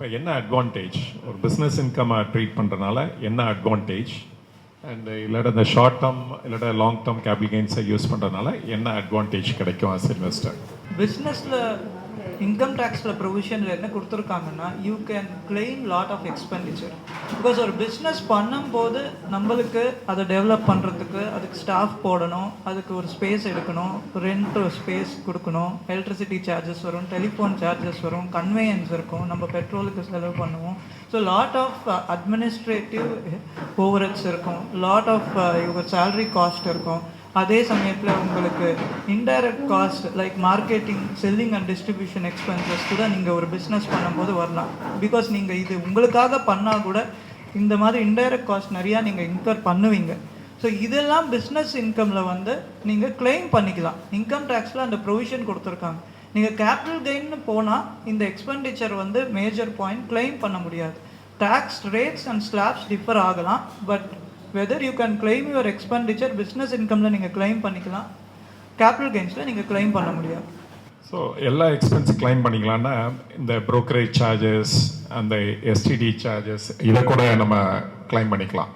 இப்போ என்ன அட்வான்டேஜ் ஒரு பிஸ்னஸ் இன்கம்மாக ட்ரீட் பண்ணுறனால என்ன அட்வான்டேஜ் அண்ட் இல்லாட்ட இந்த ஷார்ட் டேர்ம் இல்லாட்ட லாங் டேர்ம் கேபிள் கெயின்ஸை யூஸ் பண்ணுறதுனால என்ன அட்வான்டேஜ் கிடைக்கும் ஆஸ் இன்வெஸ்டர் பிஸ்னஸில் இன்கம் டேக்ஸில் ப்ரொவிஷனில் என்ன கொடுத்துருக்காங்கன்னா you can claim lot of expenditure because ஒரு பிஸ்னஸ் பண்ணும்போது நம்மளுக்கு அதை டெவலப் பண்ணுறதுக்கு அதுக்கு ஸ்டாஃப் போடணும் அதுக்கு ஒரு ஸ்பேஸ் எடுக்கணும் ரெண்ட் ஸ்பேஸ் கொடுக்கணும் எலக்ட்ரிசிட்டி சார்ஜஸ் வரும் டெலிஃபோன் சார்ஜஸ் வரும் கன்வேயன்ஸ் இருக்கும் நம்ம பெட்ரோலுக்கு செலவு பண்ணுவோம். So lot of administrative overheads இருக்கும். லாட் ஆஃப் இவங்க சேலரி காஸ்ட் இருக்கும். அதே சமயத்தில் உங்களுக்கு indirect cost like marketing selling and distribution expenses கூட நீங்கள் ஒரு பிஸ்னஸ் பண்ணும்போது வரலாம். பிகாஸ் நீங்கள் இது உங்களுக்காக பண்ணால் கூட இந்த மாதிரி இன்டைரக்ட் காஸ்ட் நிறையா நீங்கள் இன்கர் பண்ணுவீங்க. ஸோ இதெல்லாம் பிஸ்னஸ் இன்கமில் வந்து நீங்கள் கிளைம் பண்ணிக்கலாம். இன்கம் டேக்ஸில் அந்த ப்ரொவிஷன் கொடுத்துருக்காங்க. நீங்கள் கேபிட்டல் கெயின்னு போனால் இந்த எக்ஸ்பெண்டிச்சர் வந்து மேஜர் பாயிண்ட் கிளைம் பண்ண முடியாது. Tax rates and slabs differ ஆகலாம் but whether you can claim your expenditure business இன்கமில் நீங்கள் claim பண்ணிக்கலாம். கேபிட்டல் கெயின்ஸில் நீங்கள் claim பண்ண முடியாது. ஸோ எல்லா எக்ஸ்பென்ஸ் கிளைம் பண்ணிக்கலாம்னா இந்த brokerage சார்ஜஸ் அந்த எஸ்டிடி சார்ஜஸ் இதை கூட நம்ம கிளைம் பண்ணிக்கலாம்.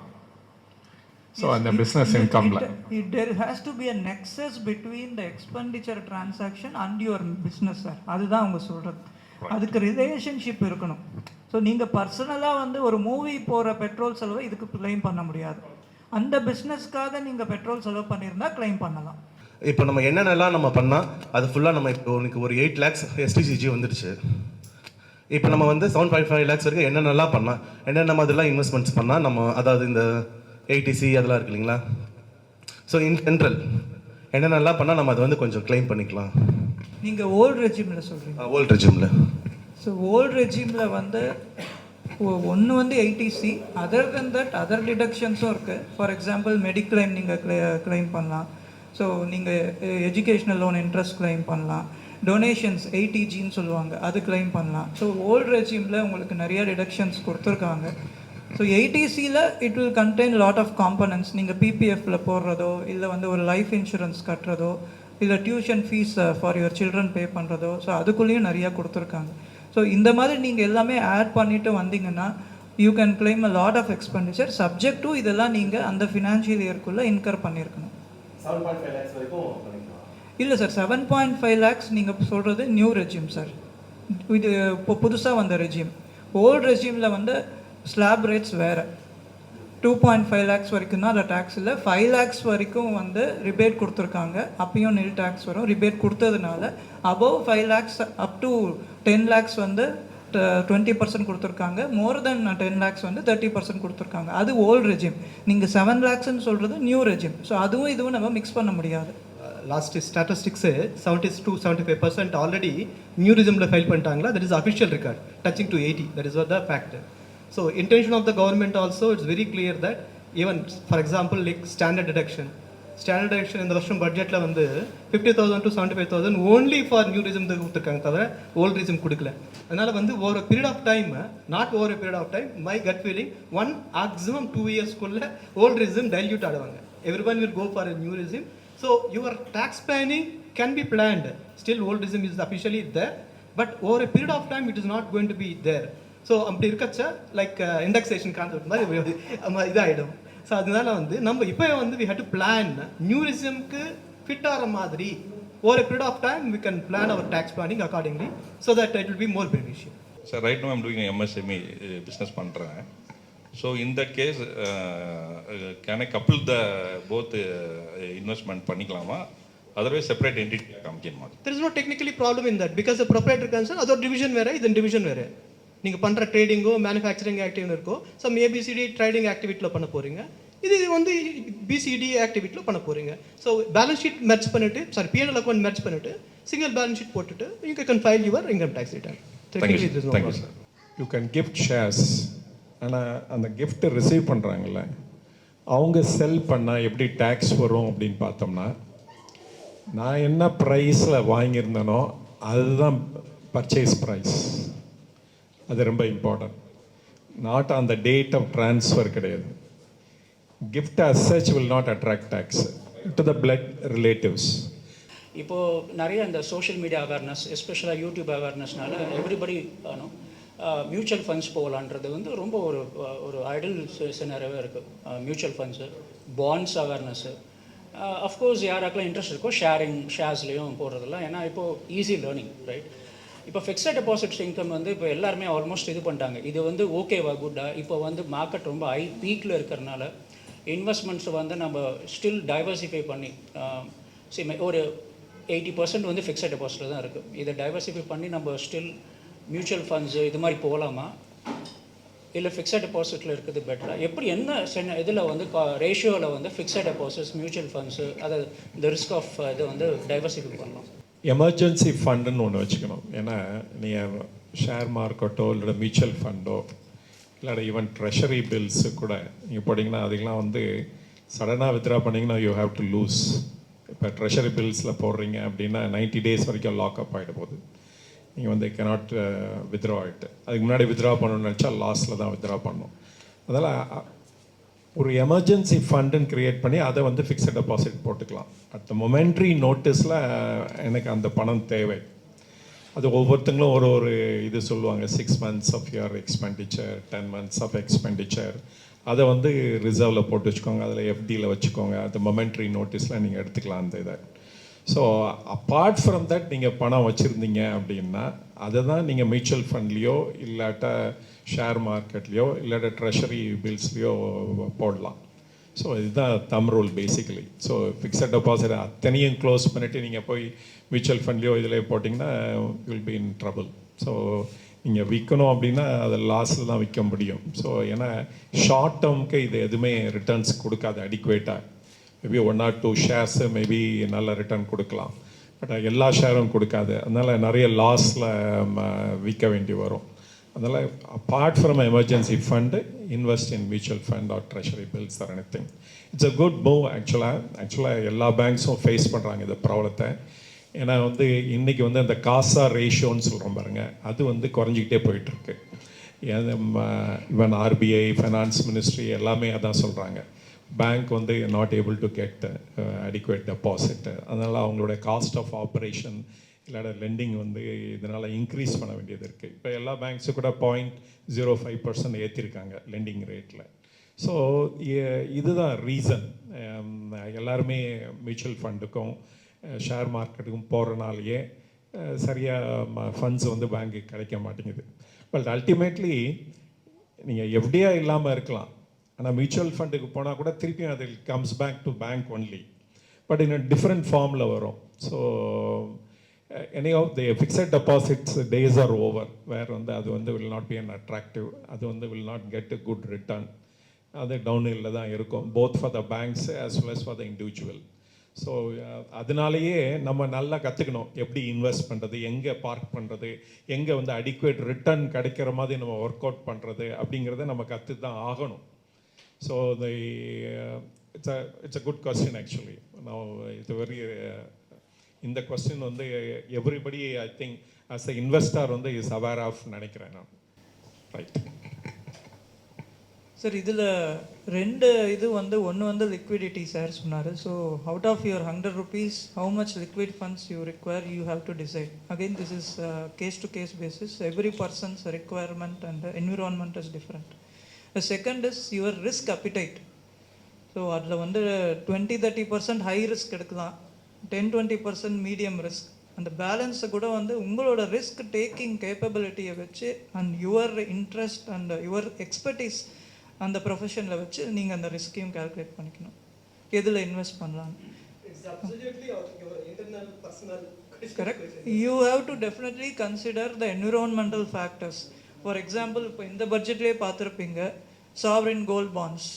ஸோ அந்த பிஸ்னஸ் இன்கமில் It, there has to be a nexus between the expenditure transaction and your business sir அதுதான் அவங்க சொல்கிறது அதுக்கு ரிலேஷன்ஷிப் இருக்கணும். ஸோ நீங்கள் பர்சனலாக வந்து ஒரு மூவி போகிற பெட்ரோல் செலவை இதுக்கு claim பண்ண முடியாது. அந்த பிஸ்னஸ்க்காக நீங்கள் பெட்ரோல் செலவு பண்ணியிருந்தா claim பண்ணலாம். இப்போ நம்ம என்னென்னலாம் நம்ம பண்ணால் அது ஃபுல்லாக நம்ம இப்போ உனக்கு ஒரு எயிட் லேக்ஸ் எஸ்டிசிஜி வந்துடுச்சு. இப்போ நம்ம வந்து செவன் பாயிண்ட் ஃபைவ் லேக்ஸ் வரைக்கும் என்னென்னலாம் பண்ணால் என்னென்ன மாதிரிலாம் இன்வெஸ்ட்மெண்ட்ஸ் பண்ணால் நம்ம அதாவது இந்த ஏடிசி அதெல்லாம் இருக்கு இல்லைங்களா? ஸோ இன் ஜென்ரல் என்னென்னலாம் பண்ணால் நம்ம அதை வந்து கொஞ்சம் க்ளைம் பண்ணிக்கலாம். நீங்கள் ஓல்டு ரெஜிமில் சொல்கிறீங்க ஓல்ட் ரெஜிமில் ஸோ ஓல்டு ரெஜிமில் வந்து ஒன்று வந்து eighty C other then that other டிடக்ஷன்ஸும் இருக்குது ஃபார் எக்ஸாம்பிள் மெடிக்ளைம் நீங்கள் கிளைம் பண்ணலாம். ஸோ நீங்கள் எஜுகேஷ்னல் லோன் இன்ட்ரெஸ்ட் கிளைம் பண்ணலாம். டொனேஷன்ஸ் எயிட்டிஜின்னு சொல்லுவாங்க. அது கிளைம் பண்ணலாம். ஸோ ஓல்டு ரெஜிமில் உங்களுக்கு நிறைய டிடக்ஷன்ஸ் கொடுத்துருக்காங்க. So எயிட்டிசியில் it will contain lot of components நீங்கள் பிபிஎஃப்ல போடுறதோ இல்லை வந்து ஒரு லைஃப் இன்சூரன்ஸ் கட்டுறதோ இல்லை tuition fees for your children pay பண்ணுறதோ ஸோ அதுக்குள்ளேயும் நிறையா கொடுத்துருக்காங்க. ஸோ இந்த மாதிரி நீங்கள் எல்லாமே ஆட் பண்ணிட்டு வந்தீங்கன்னா you can claim a lot of expenditure subject to இதெல்லாம் நீங்கள் அந்த ஃபினான்ஷியல் இயர்க்குள்ளே இன்கர் பண்ணியிருக்கணும் இல்லை sir seven point five lakhs நீங்கள் சொல்கிறது நியூ ரெஜிம் சார் இது இப்போ புதுசாக வந்த ரெஜிம் ஓல்டு ரெஜிமில் வந்து ஸ்லாப் ரேட்ஸ் வேறு. டூ பாயிண்ட் ஃபைவ் லேக்ஸ் வரைக்கும் தான் அந்த டேக்ஸ் இல்லை ஃபைவ் லேக்ஸ் வரைக்கும் வந்து ரிபேட் கொடுத்துருக்காங்க. அப்பயும் நில் டேக்ஸ் வரும். ரிபேட் கொடுத்ததுனால above five lakhs up to ten lakhs வந்து டுவெண்ட்டி பர்சன்ட் கொடுத்துருக்காங்க. மோர் தென் டென் லேக்ஸ் வந்து தேர்ட்டி பர்சன்ட் கொடுத்துருக்காங்க. அது ஓல்டு ரெஜிம் நீங்கள் செவன் லேக்ஸ்ன்னு சொல்கிறது நியூ ரெஜிம் ஸோ அதுவும் இதுவும் நம்ம மிக்ஸ் பண்ண முடியாது. Last statistics seventy two seventy five percent already new ரிஜிமில் file பண்ணிட்டாங்களா? That is official record touching to eighty that is the fact so intention of the government also, it's very clear that even for example like standard deduction. Standard deduction இந்த வருஷம் பட்ஜெட்டில் வந்து fifty thousand to seventy five thousand only for new regime கொடுத்துருக்காங்க தவிர old regime கொடுக்கல. அதனால் வந்து ஒரு period of time not over period of time my gut feeling one maximum two இயர்ஸ்க்குள்ளே old regime dilute ஆடுவாங்க. Every one will go for new regime so your tax planning can be planned still oldism is is officially there but over period of time it is not going to be there so அப்படி இருக்கச்ச like indexation concept மாதிரி இதாயிடும். So அதனால வந்து நம்ம இப்போ வந்து we had to plan நியூரிசம்க்கு ஃபிட் ஆகிற மாதிரி a period of time we can plan our tax planning accordingly so that it will be more beneficial. Sir right no I'm doing MSME business பண்ணுறேன் so இந்த case can I couple the both investment பண்ணிக்கலாமா? Otherwise separate entity காமிக்கணுமா? There is no technically problem in that because the proprietor concern அதோட division வேறு இதன் division வேறு. நீங்கள் பண்ணுற ட்ரேடிங்கோ மேனுஃபேக்சரிங் ஆக்டிவிட்டி இருக்கோ சம் ஏபிசிடி ட்ரேடிங் ஆக்டிவிட்டியில் பண்ண போகிறீங்க இது வந்து பிசிடி ஆக்டிவிட்டியில் பண்ண போகிறீங்க ஸோ பேலன்ஸ் ஷீட் மெர்ச் பண்ணிட்டு சாரி பிஎன்எல் அக்கௌண்ட் மெர்ச் பண்ணிட்டு சிங்கிள் பேலன்ஸ் ஷீட் போட்டுட்டு you can file your income tax return you can gift shares ஆனால் அந்த கிஃப்ட்டை ரிசீவ் பண்ணுறாங்கல்ல அவங்க செல் பண்ணால் எப்படி டேக்ஸ் வரும் அப்படின்னு பார்த்தோம்னா நான் என்ன ப்ரைஸில் வாங்கியிருந்தேனோ அதுதான் பர்ச்சேஸ் ப்ரைஸ் அது ரொம்ப important not on the date of transfer கிடையாது. Gift as such will not attract tax to the blood relatives இப்போது நிறைய இந்த சோஷியல் மீடியா அவேர்னஸ் எஸ்பெஷலாக யூடியூப் அவேர்னஸ்னால எவ்ரிபடி மியூச்சுவல் ஃபண்ட்ஸ் போகலான்றது வந்து ரொம்ப ஒரு ஒரு ஐடல் சினரவே இருக்குது mutual funds bonds awareness of course யாராக்கெல்லாம் interest இருக்கோ ஷேரிங் ஷேர்ஸ்லேயும் போடுறதெல்லாம். ஏன்னா இப்போது ஈஸி லேர்னிங் ரைட் இப்போ ஃபிக்ஸட் டெபாசிட்ஸ் இன்கம் வந்து இப்போ எல்லாருமே ஆல்மோஸ்ட் இது பண்ணிட்டாங்க. இது வந்து ஓகேவா குட்டா இப்போ வந்து மார்க்கெட் ரொம்ப ஹை பீக்கில் இருக்கிறனால இன்வெஸ்ட்மெண்ட்ஸ் வந்து நம்ம ஸ்டில் டைவர்சிஃபை பண்ணி சி ஒரு எயிட்டி பர்சன்ட் வந்து ஃபிக்ஸட் டெபாசிட்டில் தான் இருக்குது இதை டைவர்சிஃபை பண்ணி நம்ம ஸ்டில் மியூச்சுவல் ஃபண்ட்ஸு இது மாதிரி போகலாமா? இல்லை ஃபிக்ஸட் டெபாசிட்டில் இருக்குது பெட்டரா எப்படி என்ன சென்ன இதில் வந்து ரேஷியோவில் வந்து ஃபிக்ஸட் டெபாசிட்ஸ் மியூச்சுவல் ஃபண்ட்ஸு அதை இந்த ரிஸ்க் ஆஃப் இதை வந்து டைவர்சிஃபை பண்ணலாம். எமர்ஜென்சி ஃபண்டுன்னு ஒன்று வச்சுக்கணும். ஏன்னா நீங்கள் ஷேர் மார்க்கெட்டோ இல்லை மியூச்சுவல் ஃபண்டோ இல்லாட ஈவன் ட்ரெஷரி பில்ஸு கூட நீங்கள் போட்டிங்கன்னா அதுக்கெலாம் வந்து சடனாக வித்ரா பண்ணிங்கன்னா யூ ஹாவ் டு லூஸ் இப்போ ட்ரெஷரி பில்ஸில் போடுறீங்க அப்படின்னா 90 டேஸ் வரைக்கும் லாக்அப் ஆகிட போகுது. நீங்கள் வந்து கெனாட் வித்ரா ஆகிட்டு அதுக்கு முன்னாடி வித்ரா பண்ணணும்னு நினச்சா லாஸில் தான் வித்ரா பண்ணணும் அதனால் ஒரு எமர்ஜென்சி ஃபண்டுன்னு க்ரியேட் பண்ணி அதை வந்து ஃபிக்ஸட் டெபாசிட் போட்டுக்கலாம். அட் த மொமெண்ட்ரி நோட்டீஸில் எனக்கு அந்த பணம் தேவை. அது ஒவ்வொருத்தங்களும் ஒரு ஒரு இது சொல்லுவாங்க. Six months of your expenditure ten months of expenditure அதை வந்து ரிசர்வில் போட்டு வச்சுக்கோங்க. அதில் எஃப்டியில் வச்சுக்கோங்க. அது மொமெண்ட்ரி நோட்டீஸில் நீங்கள் எடுத்துக்கலாம் அந்த இதை. ஸோ அப்பார்ட் ஃப்ரம் தட் நீங்கள் பணம் வச்சுருந்தீங்க அப்படின்னா அதை தான் நீங்கள் மியூச்சுவல் ஃபண்ட்லேயோ இல்லாட்ட ஷேர் மார்க்கெட்லேயோ இல்லாட்ட ட்ரெஷரி பில்ஸ்லேயோ போடலாம். ஸோ இதுதான் thumb rule basically so fixed deposit அத்தனையும் க்ளோஸ் பண்ணிவிட்டு நீங்கள் போய் மியூச்சுவல் ஃபண்ட்லேயோ இதில் போட்டிங்கன்னா will be in trouble so நீங்கள் விற்கணும் அப்படின்னா அது லாஸில் தான் விற்க முடியும். ஸோ ஏன்னா ஷார்ட் டேர்முக்கு இது எதுவுமே ரிட்டர்ன்ஸ் கொடுக்காது அடிக்குவேட்டாக maybe one or two shares maybe நல்ல ரிட்டர்ன் கொடுக்கலாம். பட் எல்லா ஷேரும் கொடுக்காது. அதனால் நிறைய லாஸில் விற்க வேண்டி வரும். அதனால் apart from emergency fund invest in mutual fund or treasury bills or any thing it's a good move ஆக்சுவலாக ஆக்சுவலாக எல்லா பேங்க்ஸும் ஃபேஸ் பண்ணுறாங்க இந்த ப்ராப்ளத்தை ஏன்னா வந்து இன்றைக்கி வந்து அந்த காசா ரேஷியோன்னு சொல்கிறோம் பாருங்க அது வந்து குறைஞ்சிக்கிட்டே போயிட்டுருக்கு. ஈவன் ஆர்பிஐ ஃபைனான்ஸ் மினிஸ்ட்ரி எல்லாமே அதான் சொல்கிறாங்க பேங்க் வந்து not able to get adequate deposit அதனால் அவங்களோட காஸ்ட் ஆஃப் ஆப்ரேஷன் இல்லாட லெண்டிங் வந்து இதனால் இன்க்ரீஸ் பண்ண வேண்டியது இருக்குது இப்போ எல்லா பேங்க்ஸும் கூட பாயிண்ட் ஜீரோ ஃபைவ் பர்சன்ட் ஏற்றிருக்காங்க லெண்டிங் ரேட்டில் ஸோ இதுதான் ரீசன் எல்லாருமே மியூச்சுவல் ஃபண்டுக்கும் ஷேர் மார்க்கெட்டுக்கும் போகிறனாலேயே சரியாக ஃபண்ட்ஸ் வந்து பேங்க்கு கிடைக்க மாட்டேங்குது. பட் அல்டிமேட்லி நீங்கள் எஃப்டியாக இல்லாமல் இருக்கலாம். ஆனால் மியூச்சுவல் ஃபண்டுக்கு போனால் கூட திருப்பியும் அது comes back to bank only but இன்னும் டிஃப்ரெண்ட் ஃபார்மில் வரும். So any of the fixed deposits days are over where வந்து அது வந்து will not be an attractive அது வந்து will not get good return அது டவுனில் தான் இருக்கும் both for the banks as well as for the individual so அதனாலேயே நம்ம நல்லா கற்றுக்கணும் எப்படி இன்வெஸ்ட் பண்ணுறது எங்கே பார்க் பண்ணுறது எங்கே வந்து அடிக்குவேட் ரிட்டர்ன் கிடைக்கிற மாதிரி நம்ம ஒர்க் அவுட் பண்ணுறது அப்படிங்கிறத நம்ம கற்று தான் ஆகணும். So the it's a it's a good question actually நான் இட்ஸ் வெரி இந்த கொஸ்டின் வந்து everybody I think as a investor வந்து இஸ் அவேர் ஆஃப் நினைக்கிறேன் நான். ரைட் சார் இதில் ரெண்டு இது வந்து ஒன்று வந்து லிக்விடிட்டி சார் சொன்னார். So out of your hundred rupees how much liquid funds you require you have to decide again this is case to case basis every persons requirement and environment is different second is your risk appetite so அதில் வந்து twenty thirty percent high risk எடுக்கலாம். Ten twenty percent medium risk அந்த பேலன்ஸை கூட வந்து உங்களோட risk taking கேப்பபிலிட்டியை வச்சு and your interest and your expertise அந்த ப்ரொஃபஷனில் வச்சு நீங்கள் அந்த ரிஸ்க்கையும் கால்குலேட் பண்ணிக்கணும். எதில் இன்வெஸ்ட் பண்ணலாம் correct you have to definitely consider the environmental factors for example இப்போ இந்த பட்ஜெட்லேயே பார்த்துருப்பீங்க sovereign gold bonds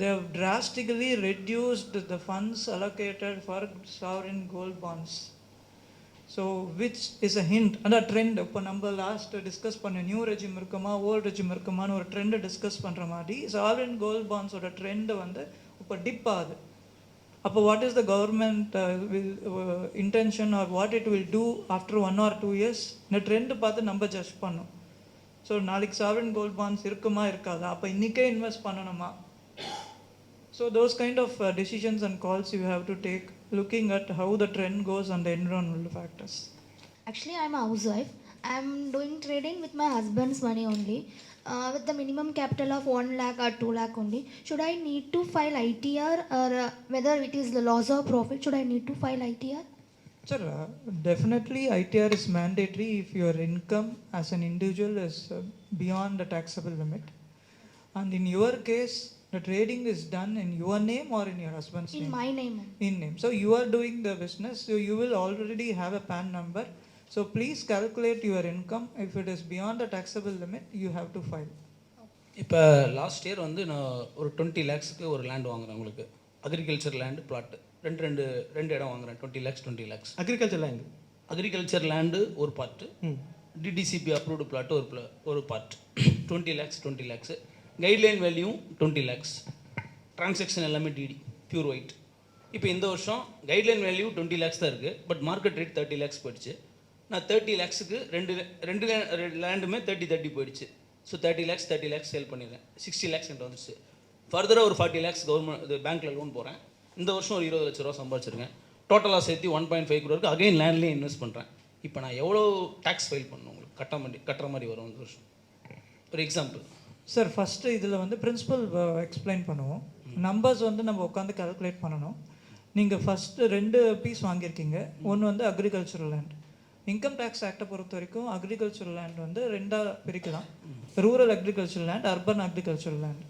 they have drastically reduced the funds allocated for sovereign gold bonds. So which is a hint அந்த trend இப்போ நம்ம last discuss பண்ண new regime இருக்குமா old regime இருக்குமான்னு ஒரு ட்ரெண்டை டிஸ்கஸ் பண்ணுற மாதிரி சாவரின் கோல்ட் பாண்ட்ஸோட ட்ரெண்டு வந்து இப்போ டிப் ஆகுது. அப்போ what is the government will intention or what it will do after one or two years இந்த ட்ரெண்டு பார்த்து நம்ம ஜட்ஜ் பண்ணோம் ஸோ நாளைக்கு சாவரின் கோல்ட் பாண்ட்ஸ் இருக்குமா இருக்காதா? அப்போ இன்றைக்கே இன்வெஸ்ட் பண்ணணுமா? So those kind of uh, decisions and calls you have to take looking at how the trend goes and the environmental factors. Actually, I'm a housewife. I'm doing trading with my husband's money only. Uh, with the minimum capital of 1 lakh or 2 lakh only. Should I need to file ITR or uh, whether it is the loss or profit? Should I need to file ITR? Sir, uh, definitely ITR is mandatory if your income as an individual is uh, beyond the taxable limit. And in your case, the trading is done in your name or in your husband's In name? my name. In name. So you are doing the business, so you will already have a PAN number. So please calculate your income. If it is beyond the taxable limit, you have to file. இப்போ last year வந்து நான் ஒரு twenty லேக்ஸ்க்கு ஒரு land வாங்குறேன் உங்களுக்கு agriculture land plot ரெண்டு ரெண்டு ரெண்டு இடம் வாங்குறேன் twenty lakhs twenty lakhs Agriculture land. Agriculture land ஒரு பார்ட்டு டிடிசிபி அப்ரூவ்டு பிளாட் ஒரு pla- ஒரு part twenty lakhs twenty lakhs guideline value twenty lakhs transaction எல்லாமே டிடி பியூர் ஒயிட் இப்போ இந்த வருஷம் கைட்லைன் வேல்யூ டுவெண்ட்டி லேக்ஸ் தான் இருக்குது but market rate thirty lakhs போயிடுச்சு. நான் தேர்ட்டி லேக்ஸுக்கு ரெண்டு ரெண்டு லேண்டுமே தேர்ட்டி தேர்ட்டி போயிடுச்சு. So thirty lakhs thirty lakhs sale பண்ணிடுறேன். சிக்ஸ்டி லேக்ஸ் என்கிட்ட வந்துச்சு. ஃபர்தராக ஒரு ஃபார்ட்டி லேக்ஸ் கவர்மெண்ட் இது பேங்க்கில் லோன் போகிறேன் இந்த வருஷம் ஒரு இருபது லட்ச ரூபா சம்பாதிச்சிருக்கேன். டோட்டலாக சேர்த்து ஒன் பாயிண்ட் ஃபைவ் குரோருக்கு அகைன் லேண்ட்லேயே இன்வெஸ்ட் பண்ணுறேன் இப்போ நான் எவ்வளோ டேக்ஸ் ஃபைல் பண்ணணும் உங்களுக்கு? கட்ட மாதிரி கட்டுற மாதிரி வரும் இந்த வருஷம். ஒரு எக்ஸாம்பிள் சார் ஃபஸ்ட்டு இதில் வந்து பிரின்சிபல் எக்ஸ்பிளைன் பண்ணுவோம். நம்பர்ஸ் வந்து நம்ம உட்காந்து கால்குலேட் பண்ணணும். நீங்கள் ஃபஸ்ட்டு ரெண்டு பீஸ் வாங்கியிருக்கீங்க. ஒன்று வந்து அக்ரிகல்ச்சரல் லேண்ட் இன்கம் டேக்ஸ் ஆக்டை பொறுத்த வரைக்கும் அக்ரிகல்ச்சரல் லேண்ட் வந்து ரெண்டாக பிரிக்கலாம். Rural agricultural land urban agricultural land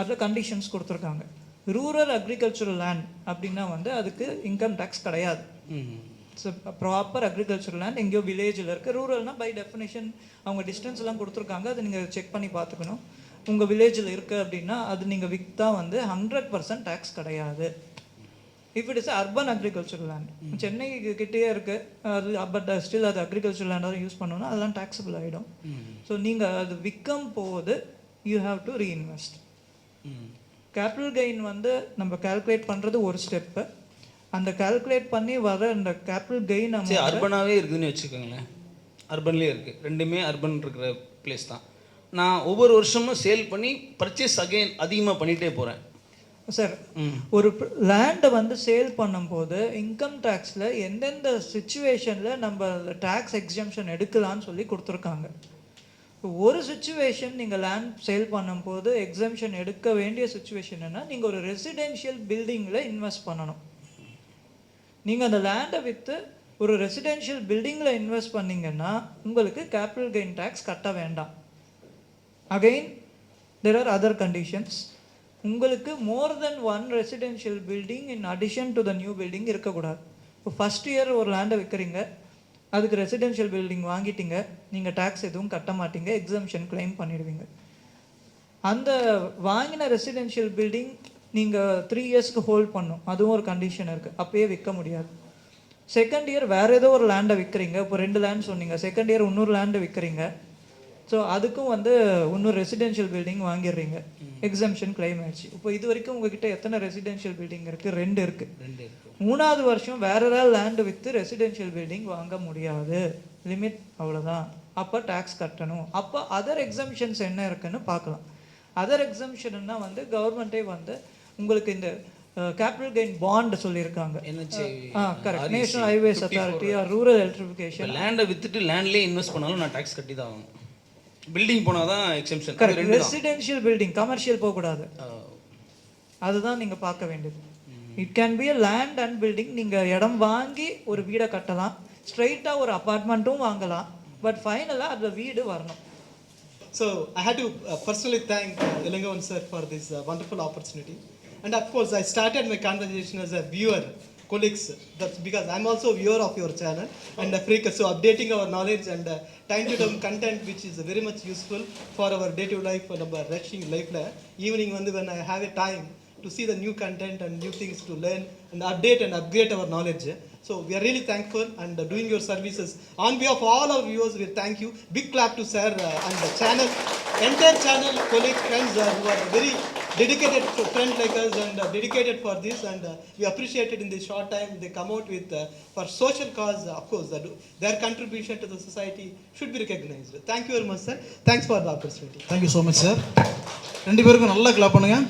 அதில் கண்டிஷன்ஸ் கொடுத்துருக்காங்க. ரூரல் அக்ரிகல்ச்சரல் லேண்ட் அப்படின்னா வந்து அதுக்கு இன்கம் டேக்ஸ் கிடையாது. ஸோ ப்ராப்பர் அக்ரிகல்ச்சர் லேண்ட் எங்கேயோ வில்லேஜில் இருக்குது ரூரல்னால் பை டெஃபினேஷன் அவங்க டிஸ்டன்ஸ் எல்லாம் கொடுத்துருக்காங்க. அதை நீங்கள் செக் பண்ணி பார்த்துக்கணும். உங்கள் வில்லேஜில் இருக்குது அப்படின்னா அது நீங்கள் விற்றா வந்து ஹண்ட்ரட் பர்சன்ட் டேக்ஸ் கிடையாது. If it is urban agriculture land Chennai கிட்டேயே இருக்குது அது பட் ஸ்டில் அது அக்ரிகல்ச்சர் லேண்டாக யூஸ் பண்ணணும்னா அதெல்லாம் டேக்ஸபிள் ஆகிடும் ஸோ நீங்கள் அது விற்கும் போது you have to reinvest capital gain வந்து நம்ம கால்குலேட் பண்ணுறது ஒரு ஸ்டெப்பு அந்த கால்குலேட் பண்ணி வர அந்த கேபிட்டல் கெயின் சரி அர்பனாகவே இருக்குதுன்னு வச்சுக்கோங்களேன். அர்பன்லேயே இருக்குது ரெண்டுமே அர்பன் இருக்கிற பிளேஸ் தான். நான் ஒவ்வொரு வருஷமும் சேல் பண்ணி பர்ச்சேஸ் அகைன் அதிகமாக பண்ணிகிட்டே போகிறேன் சார் ஒரு லேண்டை வந்து சேல் பண்ணும்போது இன்கம் டேக்ஸில் எந்தெந்த சுச்சுவேஷனில் நம்ம டேக்ஸ் எக்ஸம்ஷன் எடுக்கலாம்னு சொல்லி கொடுத்துருக்காங்க. ஒரு சுச்சுவேஷன் நீங்கள் லேண்ட் சேல் பண்ணும்போது எக்ஸம்ஷன் எடுக்க வேண்டிய சுச்சுவேஷன் என்ன நீங்கள் ஒரு ரெசிடென்ஷியல் பில்டிங்கில் இன்வெஸ்ட் பண்ணணும். நீங்கள் அந்த லேண்டை விற்று ஒரு ரெசிடென்ஷியல் பில்டிங்கில் இன்வெஸ்ட் பண்ணீங்கன்னா உங்களுக்கு கேபிட்டல் கெயின் டேக்ஸ் கட்ட வேண்டாம். Again there are other conditions உங்களுக்கு more then one residential building in addition to the new building இருக்கக்கூடாது. இப்போ ஃபஸ்ட் இயர் ஒரு லேண்டை விற்கிறீங்க அதுக்கு ரெசிடென்ஷியல் பில்டிங் வாங்கிட்டீங்க நீங்கள் டேக்ஸ் எதுவும் கட்ட மாட்டீங்க எக்ஸம்ஷன் கிளைம் பண்ணிடுவீங்க. அந்த வாங்கின ரெசிடென்ஷியல் பில்டிங் நீங்கள் த்ரீ இயர்ஸ்க்கு ஹோல்ட் பண்ணும். அதுவும் ஒரு கண்டிஷன் இருக்குது அப்பயே விற்க முடியாது. செகண்ட் இயர் வேறு ஏதோ ஒரு லேண்டை விற்கிறீங்க இப்போ ரெண்டு லேண்ட் சொன்னீங்க. செகண்ட் இயர் இன்னொரு லேண்டை விற்கிறீங்க ஸோ அதுக்கும் வந்து இன்னொரு ரெசிடென்ஷியல் பில்டிங் வாங்கிடுறீங்க. எக்ஸம்ஷன் கிளைம் ஆயிடுச்சு. இப்போ இது வரைக்கும் உங்ககிட்ட எத்தனை ரெசிடென்ஷியல் பில்டிங் இருக்குது ரெண்டு இருக்குது மூணாவது வருஷம் வேற ஏதாவது லேண்டு விற்று ரெசிடென்ஷியல் பில்டிங் வாங்க முடியாது. லிமிட் அவ்வளோதான் அப்போ டேக்ஸ் கட்டணும். அப்போ அதர் எக்ஸம்ஷன்ஸ் என்ன இருக்குன்னு பார்க்கலாம். அதர் எக்ஸம்ஷன்னா வந்து கவர்மெண்ட்டே வந்து உங்களுக்கு இந்த கேபிட்டல் கெயின் பாண்ட் சொல்லியிருக்காங்க. ஆ correct national highways 54 authority or rural electrification லேண்டை விற்றுட்டு லேண்ட்லேயே இன்வெஸ்ட் பண்ணாலும் நான் டேக்ஸ் கட்டி தான் ஆகணும். பில்டிங் போனால் தான் exemption correct residential building commercial போகக்கூடாது. அதுதான் நீங்கள் பார்க்க வேண்டியது. It can be a land and building நீங்கள் இடம் வாங்கி ஒரு வீடை கட்டலாம். ஸ்ட்ரைட்டாக ஒரு அப்பார்ட்மெண்ட்டும் வாங்கலாம். பட் ஃபைனலாக அந்த வீடு வரணும். So I had to uh, personally thank uh, Ilangavan sir for this uh, wonderful opportunity. And of course, I started my conversation as a viewer, colleagues. That's because I'm also a viewer of your channel and a freak. So updating our knowledge and uh, time to time content, which is very much useful for our day-to-day life and our rushing life. Evening when I have a time to see the new content and new things to learn and update and upgrade our knowledge. So we are really thankful and uh, doing your services. On behalf of all our viewers, we thank you. Big clap to sir uh, and the channel, entire channel, colleagues, friends uh, who are very dedicated to friends like us and uh, dedicated for this. And uh, we appreciate it in this short time. They come out with uh, for social cause, uh, of course, uh, their contribution to the society should be recognized. Thank you very much, sir. Thanks for the opportunity. Thank you so much sir ரெண்டு பேருக்கும் நல்லா clap பண்ணுங்கள்